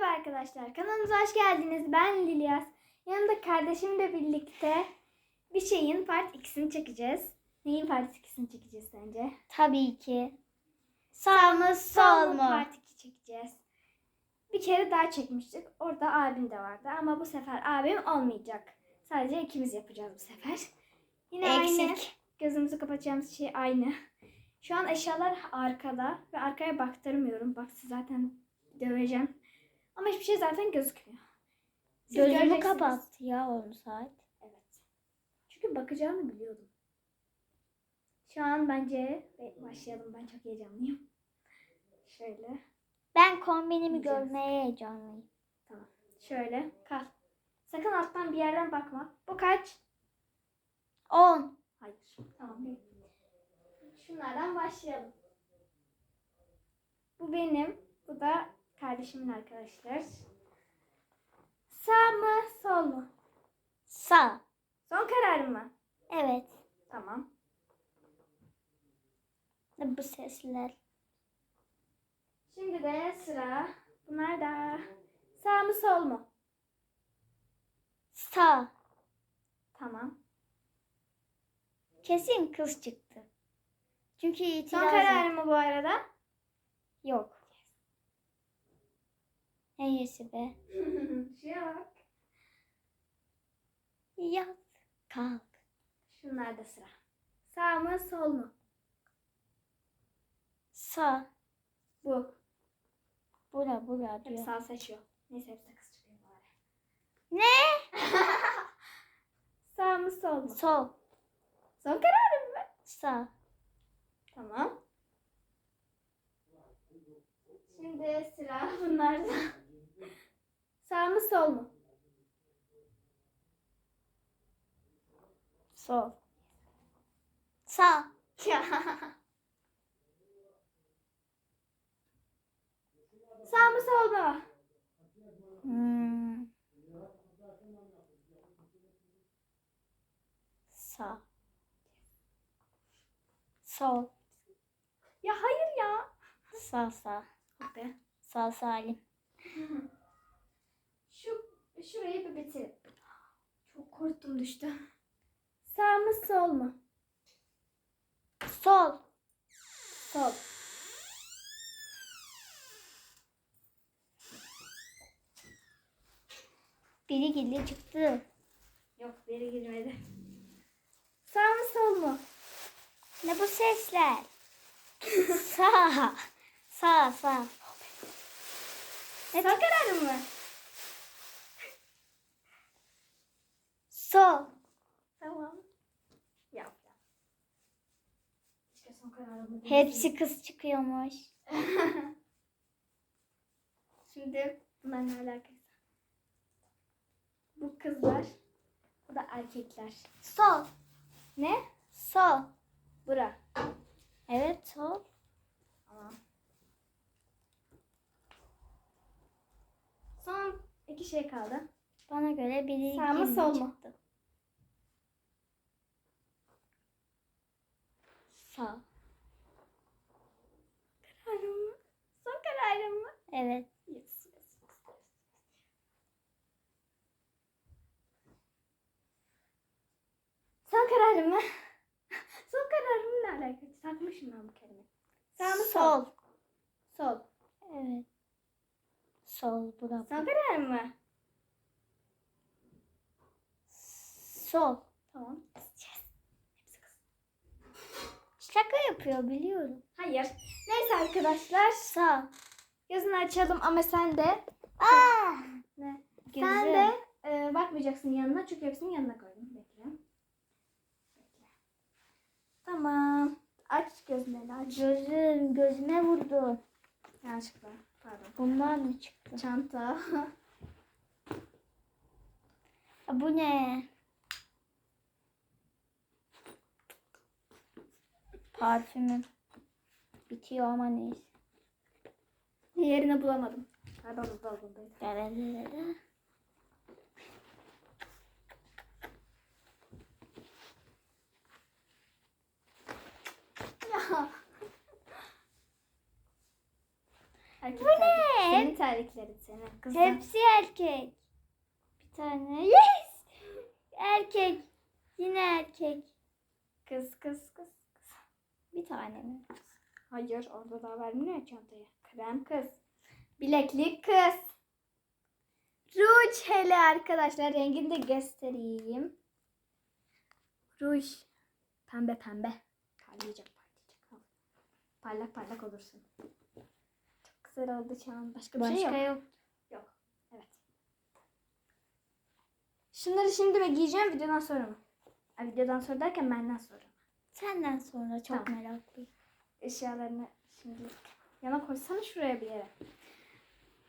Merhaba arkadaşlar. Kanalımıza hoş geldiniz. Ben Lilyas. Yanımda kardeşimle birlikte bir şeyin part 2'sini çekeceğiz. Neyin part 2'sini çekeceğiz sence? Tabii ki. Sağ mı sol mu? Part 2 çekeceğiz. Bir kere daha çekmiştik. Orada abim de vardı ama bu sefer abim olmayacak. Sadece ikimiz yapacağız bu sefer. Yine aynı. Eksik. Gözümüzü kapatacağımız şey aynı. Şu an eşyalar arkada ve arkaya baktırmıyorum. Bak zaten döveceğim. Ama hiçbir şey zaten gözükmüyor. Siz Gözümü göreceksiniz. kapattı ya 10 saat. Evet. Çünkü bakacağını biliyordum. Şu an bence başlayalım. Ben çok heyecanlıyım. Şöyle. Ben kombinimi Güzel. görmeye heyecanlıyım. Tamam. Şöyle. Kal. Sakın alttan bir yerden bakma. Bu kaç? 10. Hayır. Tamam. Şunlardan başlayalım. Bu benim. Bu da kardeşimin arkadaşlar. Sağ mı sol mu? Sağ. Son kararım mı? Evet. Tamam. Bu sesler. Şimdi de sıra. Bunlar da sağ mı sol mu? Sağ. Tamam. Kesin kız çıktı. Çünkü Son itiraz kararım mı bu arada? yok. Neyse be. Şuraya bak. Yat. Kalk. Şunlar da sıra. Sağ mı sol mu? Sağ. Bu. Bura bura Hep diyor. sağ seçiyor. Neyse hepsi kız çıkıyor bari. Ne? Sağ mı sol mu? Sol. Son kararım mı? Sağ. Tamam. Şimdi sıra bunlarda. Sağ mı sol mu? Sol. Sağ. Sağ mı sol mu? Hmm. Sağ. Sol. Ya hayır ya. Sağ sağ. Hadi. Sağ salim. Şu şurayı bir bitirin. Çok korktum düştü. Sağ mı sol mu? Sol. Sol. Biri gilli çıktı. Yok biri girmedi. Sağ mı sol mu? Ne bu sesler? sağ. Sağ sağ. Son kararım mı? Sol. Tamam. Yap yap. İşte son kararımı. Hepsi kız çıkıyormuş. Şimdi bunlar ne alakası? Bu kızlar. Bu da erkekler. Sol. Ne? Sol. Bura. Evet sol. Tamam. Son iki şey kaldı. Bana göre biri Sağ mı, sol mu? çıktı. Sağ. Kararım mı? Son kararım mı? Evet. Yes, yes, yes. Son kararım mı? Son kararım ne alakası? Takmışım ben bu kelimeyi. Sağ mı sol? Sol. Sol. Evet. Sol. Bura. Son kararım mı? Sol. Tamam. Hepsi kız. Şaka yapıyor biliyorum. Hayır. Neyse arkadaşlar. Sağ. Gözünü açalım ama sen de Aa! ne? Gözüm. Sen de e, bakmayacaksın yanına çünkü hepsini yanına koydum. Bekle. Bekle. Tamam. Aç gözlerini aç. Gözüm gözüme vurdu. Yanlışlıkla. Pardon. Bunlar mı çıktı? Çanta. Bu ne? Parfümüm. Bitiyor ama neyse. Yerini bulamadım. Pardon buzdolabındaydı. Ya. Bu ne? Senin terliklerin senin kızım. Hepsi erkek. Bir tane. Yes. Erkek. Yine erkek. Kız kız kız. Bir tane mi? Hayır orada daha vermiyor çantayı. Krem kız. Bileklik kız. Ruj hele arkadaşlar rengini de göstereyim. Ruj. Pembe pembe. Parlayacak parlayacak. Parlak parlak olursun. Çok güzel oldu Çağan. Başka bir şey Başka yok. yok. Yok. Evet. Şunları şimdi mi giyeceğim videodan sonra mı? Ha, videodan sonra derken benden sonra? Senden sonra çok Tamam. meraklıyım. eşyalarını şimdi yana koysana şuraya bir yere.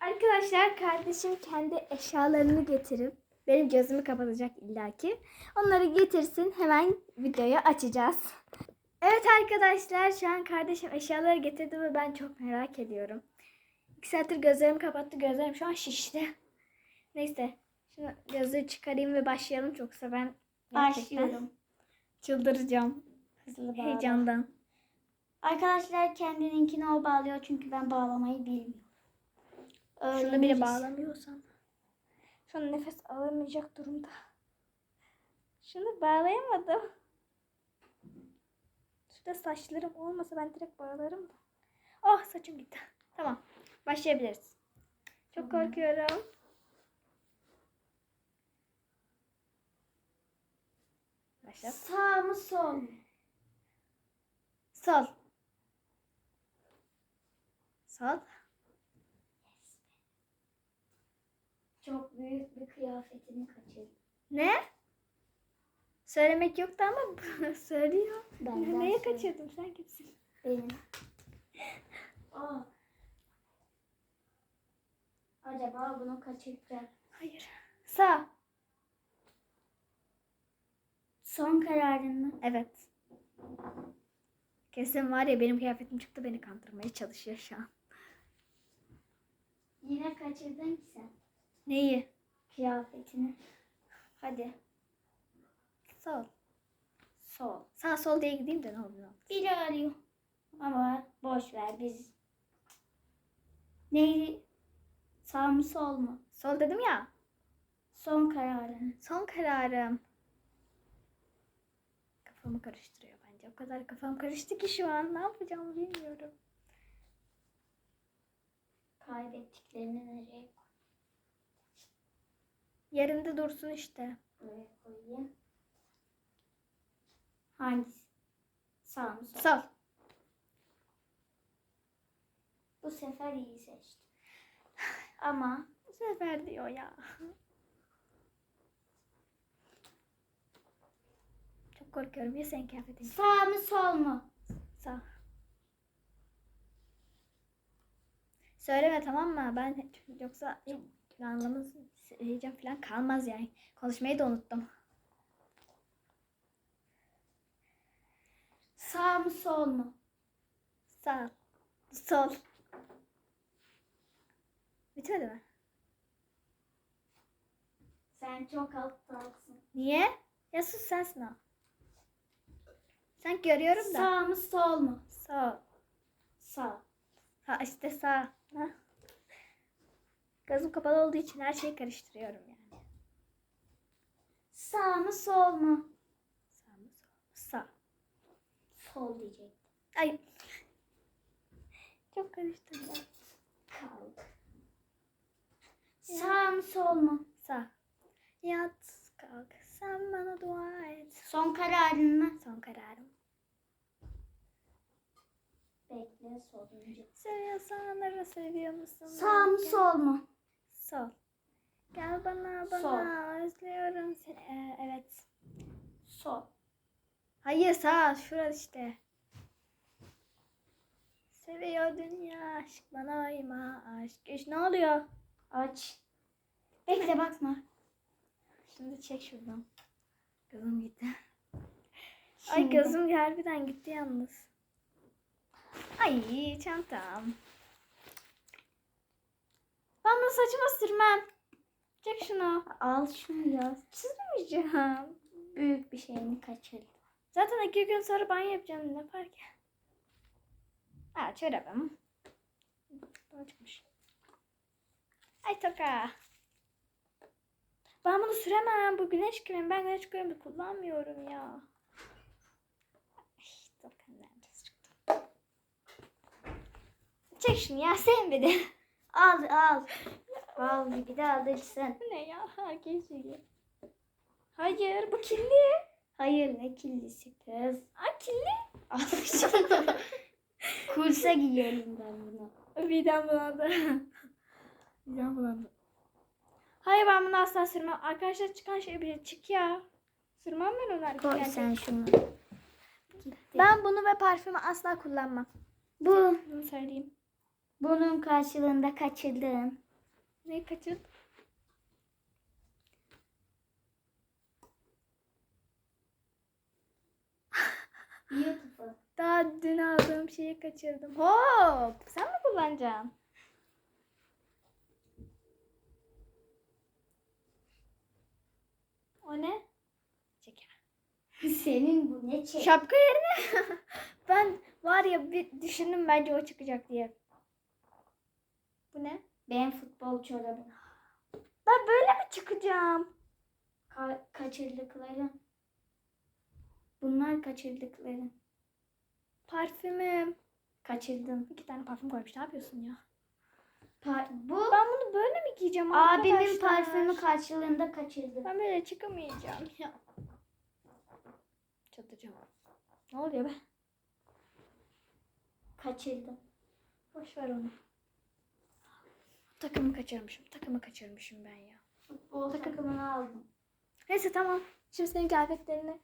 Arkadaşlar kardeşim kendi eşyalarını getirip benim gözümü kapatacak illaki. Onları getirsin hemen videoyu açacağız. Evet arkadaşlar şu an kardeşim eşyaları getirdi ve ben çok merak ediyorum. İki saattir gözlerimi kapattı. Gözlerim şu an şişti. Neyse. Şimdi gözleri çıkarayım ve başlayalım. Çoksa ben gerçekten Başlıyorum. çıldıracağım. Hızlı bağla. Heyecandan. Arkadaşlar kendininkini o bağlıyor çünkü ben bağlamayı bilmiyorum. Şunu bile Öğreniriz. bağlamıyorsam. Şu an nefes alamayacak durumda. Şunu bağlayamadım. Şurada saçlarım olmasa ben direkt bağlarım da. Oh saçım gitti. Tamam. Başlayabiliriz. Çok Tamam. korkuyorum. Başla. Sağ mı sol mu? Sol. Sol. Çok büyük bir kıyafetini kaçırdım. Ne? Söylemek yoktu ama söylüyor. Benden Neye söyle. kaçırdım sen kimsin? Benim. Aa. Acaba bunu kaçıracak. Hayır. Sağ. Son kararın mı? Evet. Kesin var ya benim kıyafetim çıktı beni kandırmaya çalışıyor şu an. Yine kaçırdın ki sen Neyi? kıyafetini. Hadi. Sol. Sol. Sağ sol diye gideyim de ne oluyor? Biri arıyor. Ama boş ver biz. Neydi? Sağ mı sol mu? Sol dedim ya. Son kararın. Son kararım. Kafamı karıştırıyor. O kadar kafam karıştı ki şu an. Ne yapacağımı bilmiyorum. Kaybettiklerini nereye koy? Yerinde dursun işte. Buraya koyayım. Hangisi? Sağ mı sol? Sol. Bu sefer iyi seçtim. Ama Bu sefer diyor ya. Çok korkuyorum ya senin kıyafetin. sağ mı sol mu? Sağ. Söyleme tamam mı? Ben yoksa planlamız heyecan falan kalmaz yani. Konuşmayı da unuttum. Sağ mı sol mu? Sağ. Sol. Bitmedi mi? Sen çok aptalsın. Niye? Ya sus sensin o. Sen görüyorum da. Sağ mı sol mu? Sağ. Sağ. Ha işte sağ. Ha. Gözüm kapalı olduğu için her şeyi karıştırıyorum yani. Sağ mı sol mu? Sağ mı sol mu? Sağ. Sol diyecektim. Ay. Çok karıştırdım. Kalk. Sağ mı sol mu? Sağ. Yat kalk. Sen bana dua et. Son kararın mı? Son kararım. Bekle sonuncu. Seviyorsan onları seviyor musun? Sağ mı sol mu? Sol. Gel bana bana Sol. özlüyorum seni. Ee, evet. Sol. Hayır sağ şurası işte. Seviyor dünya aşk bana ayma aşk. İş ne oluyor? Aç. Bekle bakma. Şimdi çek şuradan. Gözüm gitti. Ay gözüm harbiden gitti yalnız. Ay çantam. Ben bunu saçıma sürmem. Çek şunu. Al şunu ya. Sürmeyeceğim. Büyük bir şeyini kaçırdım. Zaten iki gün sonra banyo yapacağım. Ne fark et? Ha çorabım. Bu çıkmış. Ay toka. Ben bunu süremem. Bu güneş kremi. Ben güneş kremi kullanmıyorum ya. Ay toka nerede çıktı? Çek şunu ya sevmedi. Al al. Al bir de alırsın. Bu ne ya? Ha geçiyor. Hayır bu kirli. Hayır ne kirlisi kız. Aa kirli. Al şunu. Kursa giyelim ben bunu. Midem bulandı. Midem bulandı. Hayır ben bunu asla sürmem. Arkadaşlar çıkan şey bir çık ya. Sürmem ben onu Koy arkadaşlar. sen şunu. Ben bunu ve parfümü asla kullanmam. Bu Bunu söyleyeyim. Bunun karşılığında kaçırdığın. Ne kaçırdın? Beautiful. Daha dün aldığım şeyi kaçırdım. Hop! Sen mi kullanacaksın? O ne? Şeker. Senin bu ne çek? Şapka yerine ben var ya bir düşündüm bence o çıkacak diye. Bu ne? Benim futbol çorabım. Ben böyle mi çıkacağım? Ka- kaçırdıkların. Bunlar kaçırdıkların. Parfümüm. Kaçırdın. İki tane parfüm koymuş. Ne yapıyorsun ya? Pa- bu Ben bunu böyle mi giyeceğim abimin arkadaşlar? parfümü karşılığında kaçırdı. Ben böyle çıkamayacağım ya. Çatacağım. Ne oluyor be? Kaçırdım. Boş ver onu. Takımı kaçırmışım. Takımı kaçırmışım ben ya. Futbol takımını aldım. Neyse tamam. Şimdi senin kıyafetlerini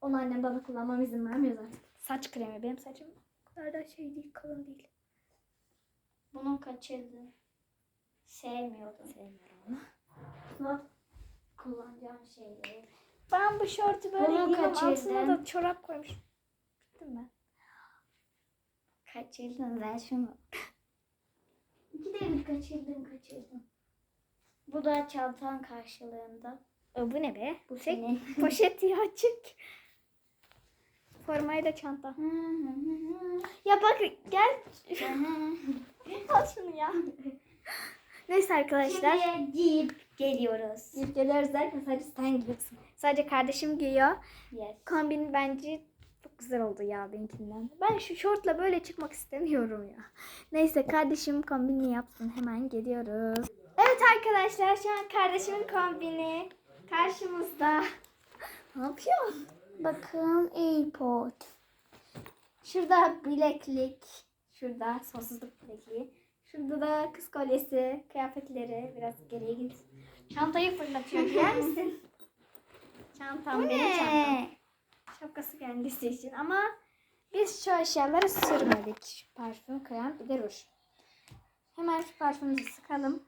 onu annem bana kullanmam izin vermiyor zaten. Saç kremi. Benim saçım o kadar da şey değil, kalın değil. Bunu kaçırdım. Sevmiyordum. Sevmiyorum onu. Not kullanacağım şeyleri. Ben bu şortu böyle Bunu giydim. Altına kaçırdım. da çorap koymuş. Bittim ben. Kaçırdın ver şunu. İki de bir kaçırdım kaçırdım. Bu da çantan karşılığında. O, bu ne be? Bu Çek. senin. Poşet ya çek. Formayı da çanta. Ya bak gel. Al şunu ya. Neyse arkadaşlar. Şimdi giyip geliyoruz. Giyip geliyoruz derken sadece sen giyiyorsun. Sadece kardeşim giyiyor. Yes. Kombin bence çok güzel oldu ya benimkinden. Ben şu şortla böyle çıkmak istemiyorum ya. Neyse kardeşim kombini yapsın. Hemen geliyoruz. Evet arkadaşlar şu an kardeşimin kombini karşımızda. ne yapıyorsun? Bakın airport. Şurada bileklik. Şurada sonsuzluk bilekliği. Şurada da kız kolyesi, kıyafetleri. Biraz geriye git. Çantayı fırlatıyor. Giyer misin? Çantam benim çantam. Şapkası kendisi için ama biz şu eşyaları sürmedik. Parfüm, krem, bir de ruj. Hemen şu parfümümüzü sıkalım.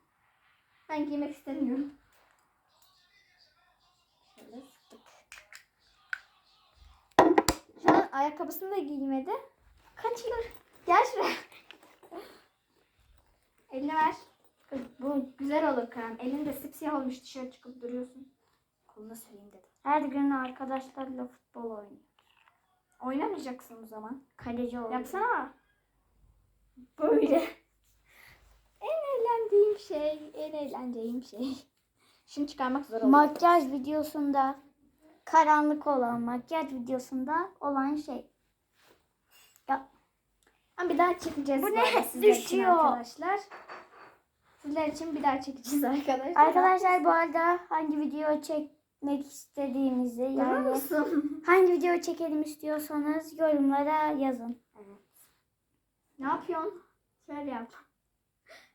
Ben giymek istemiyorum. Şöyle sıktık. Şu an ayakkabısını da giymedi. Kaçılır. Gel şuraya. Elini ver. Bu güzel olur krem. Elin de sipsiyah olmuş dışarı çıkıp duruyorsun. Koluna süreyim dedim. Her gün arkadaşlarla futbol oynuyor. Oynamayacaksın o zaman. Kaleci oluyor. Yapsana. Böyle. En eğlendiğim şey, en eğleneceğim şey. Şunu çıkarmak zor oldu. Makyaj videosunda karanlık olan makyaj videosunda olan şey. Ya, Ama bir daha çekeceğiz. Bu ne? Düşüyor. Arkadaşlar. Sizler için bir daha çekeceğiz arkadaşlar. arkadaşlar bu arada hangi video çekmek istediğimizi Görüyor yani hangi video çekelim istiyorsanız yorumlara yazın. Ne yapıyorsun? Şöyle yap.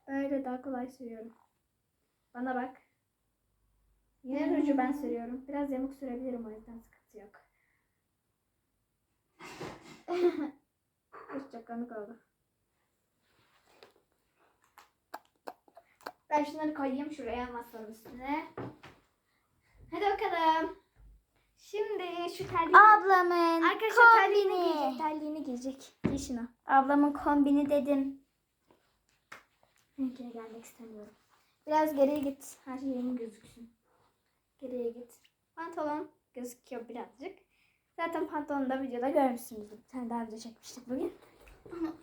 Böyle daha kolay sürüyorum. Bana bak. Yine ruju ben sürüyorum. Biraz yamuk sürebilirim o yüzden sıkıntı yok. Çok komik oldu. Ben şunları koyayım şuraya masanın üstüne. Hadi bakalım. Şimdi şu terliği... Ablamın Arkadaşlar terliğini kombini. giyecek. Terliğini giyecek. Giy şunu. Ablamın kombini dedim. Geri gelmek istemiyorum. Biraz geriye git. Her şeyim gözüksün. Geriye git. Pantolon gözüküyor birazcık. Zaten pantolonu da videoda görmüşsünüzdür. Bir tane daha video çekmiştik bugün.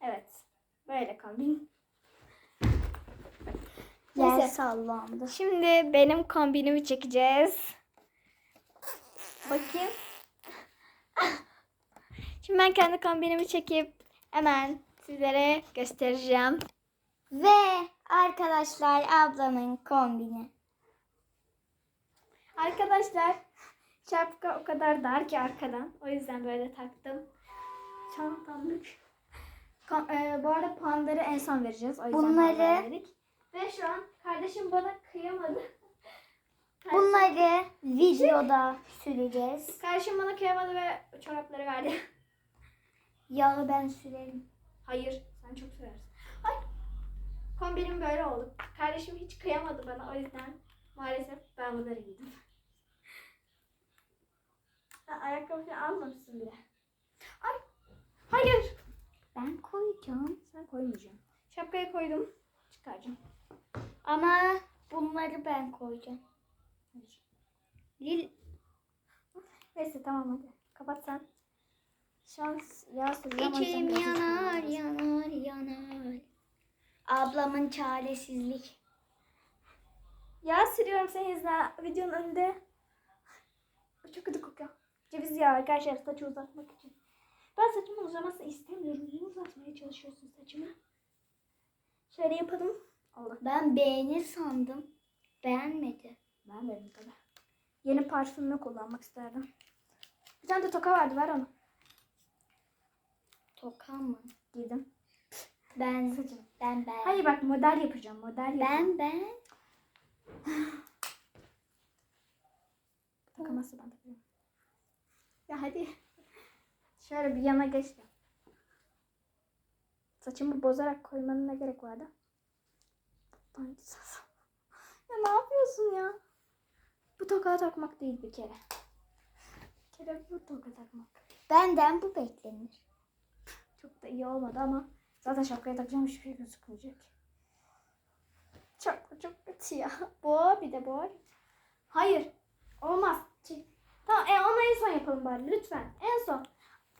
evet. Böyle kombin. Yer Neyse. sallandı. Şimdi benim kombinimi çekeceğiz. Bakayım. Şimdi ben kendi kombinimi çekip hemen sizlere göstereceğim. Ve arkadaşlar ablamın kombini. Arkadaşlar şapka o kadar dar ki arkadan. O yüzden böyle taktım. Çantamlık. Ka- e, bu arada puanları en son vereceğiz. O yüzden Bunları- puanları verdik. Ve şu an kardeşim bana kıyamadı. Bunları videoda süreceğiz. Kardeşim bana kıyamadı ve çorapları verdi. Yağı ben sürerim. Hayır, sen çok sürersin. Ay, kombinim böyle oldu. Kardeşim hiç kıyamadı bana o yüzden maalesef ben bunları giydim. Sen almamışsın bile. Ay, hayır. Ben koyacağım. Sen koymayacaksın. Şapkayı koydum. Çıkaracağım. Ama bunları ben koyacağım. Lil Neyse tamam hadi. Kapat sen. Şu an yağ yüzden İçim yanar yanar yanar. Ablamın çaresizlik. Yağ sürüyorum senin yüzünden videonun önünde. Çok kötü kokuyor. Ceviz yağı arkadaşlar saçı uzatmak için. Ben saçımın uzamasını istemiyorum. Niye uzatmaya çalışıyorsun saçımı? Şöyle yapalım. Allah. Ben beğenir sandım. Beğenmedi. Ben benim tabii. Yeni parfümümü kullanmak isterdim. Bir tane de toka vardı ver onu. Toka mı? Giydim. Ben Saçım. ben ben. Hayır bak model yapacağım. Model yapacağım. Ben ben. Takamazsa ben takıyorum. Ya hadi. Şöyle bir yana geç de. Saçımı bozarak koymanın ne gerek vardı? Ya ne yapıyorsun ya? Bu tokağı takmak değil bir kere. Bir kere bu toka takmak. Benden bu beklenir. Çok da iyi olmadı ama zaten şapkaya takacağım hiçbir şey gözükmeyecek. Çok çok kötü ya. Bu bir de bu. Hayır. Olmaz. Çek. Tamam e, onu en son yapalım bari lütfen. En son.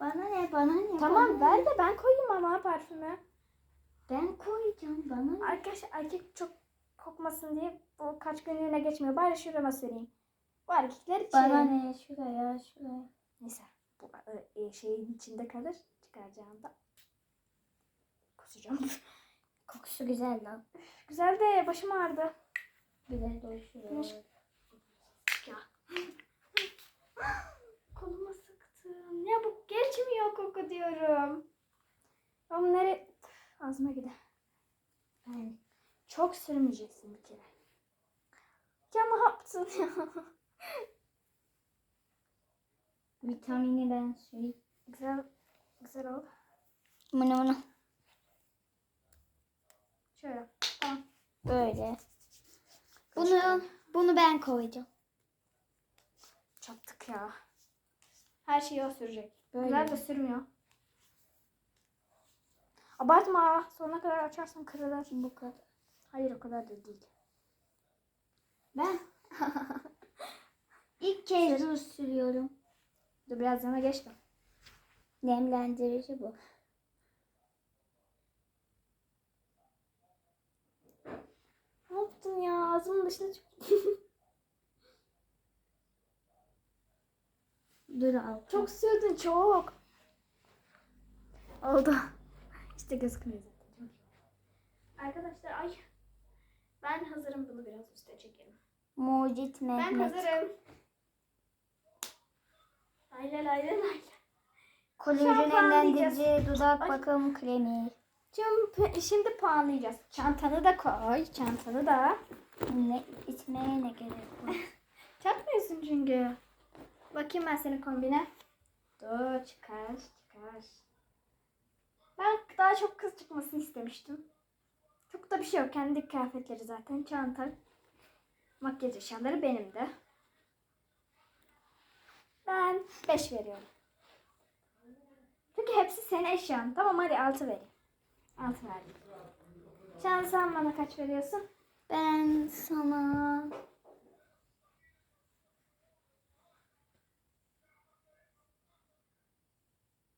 Bana ne bana ne? Tamam bana ver ne? de ben koyayım ama parfümü. Ben koyacağım bana? Arkadaşlar erkek çok kokmasın diye bu kaç günlüğüne geçmiyor. Bari şurama süreyim. Bu erkekler için. Bana ne? Şuraya şuraya. Neyse. Bu e, şeyin içinde kalır. Çıkaracağımda. Kusacağım. Kokusu güzel lan. Güzel de başım ağrıdı. Güzel doyuyor. Ya. Koluma sıktım. Ya bu geçmiyor koku diyorum. Ben bunları ağzıma gider. Ben Çok sürmeyeceksin bir kere. Ya ne yaptın ya? vitamini ben süreyim. Güzel, güzel oldu. Bunu bunu. Şöyle. Tamam. Böyle. Bunu bunu ben koyacağım. Çattık ya. Her şeyi o sürecek. Böyle. Güzel de sürmüyor. Abartma. Sonuna kadar açarsan kırılır. Bu kadar. Hayır o kadar da değil. Ben ilk kez ruj sürüyorum. Dur biraz yana geçtim. Nemlendirici bu. Ne yaptın ya? Ağzımın dışına çık. Dur al. Çok sürdün çok. Oldu. İşte gözükmüyor zaten. Arkadaşlar ay. Ben hazırım bunu biraz üste çekelim. Mucit Ben Mehmet. hazırım. Lay lay lay lay lay. Kolajın nemlendirici dudak Ay. bakım kremi. Şimdi, şimdi puanlayacağız. Çantanı da koy. Çantanı da. Ne içmeye ne gerek var? Çakmıyorsun çünkü. Bakayım ben senin kombine. Dur çıkar çıkar. Ben daha çok kız çıkmasını istemiştim. Çok da bir şey yok. Kendi kıyafetleri zaten. Çanta. Makyaj eşyaları benim de. Ben 5 veriyorum. Çünkü hepsi senin eşyan. Tamam hadi 6 vereyim. 6 verdim. Can sen bana kaç veriyorsun? Ben sana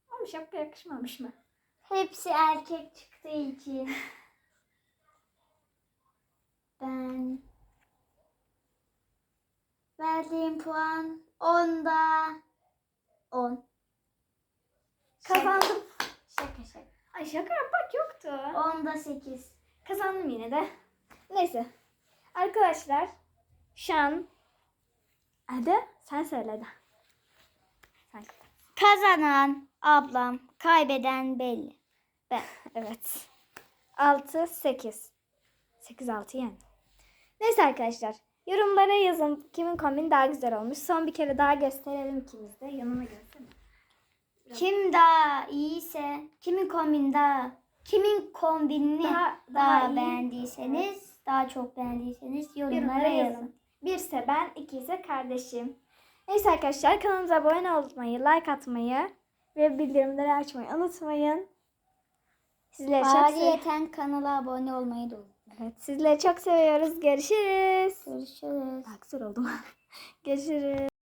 Ama şapka yakışmamış mı? Hepsi erkek çıktığı için. ben verdiğim puan 10'da 10. Kazandım. Şaka şaka. Ay şaka yapmak yoktu. 10'da 8. Kazandım yine de. Neyse. Arkadaşlar şu an hadi sen söyle de. Sen kazanan ablam, kaybeden belli. Ben. Evet. 6 8. 8 6 yani. Neyse arkadaşlar. Yorumlara yazın kimin kombini daha güzel olmuş. Son bir kere daha gösterelim ikimiz de. Yanıma gelsene. Kim daha iyiyse, kimin kombini daha, kimin kombinini Daha- daha, daha iyi. beğendiyseniz, daha çok beğendiyseniz yorumlara, Yorumlara yazın. yazın. Bir ise ben, iki ise kardeşim. Neyse arkadaşlar kanalımıza abone olmayı, like atmayı ve bildirimleri açmayı unutmayın. Sizleri çok, sev- Ayrıyeten kanala abone olmayı da unutmayın. evet, sizleri çok seviyoruz. Görüşürüz. Görüşürüz. Aksır oldum. Görüşürüz.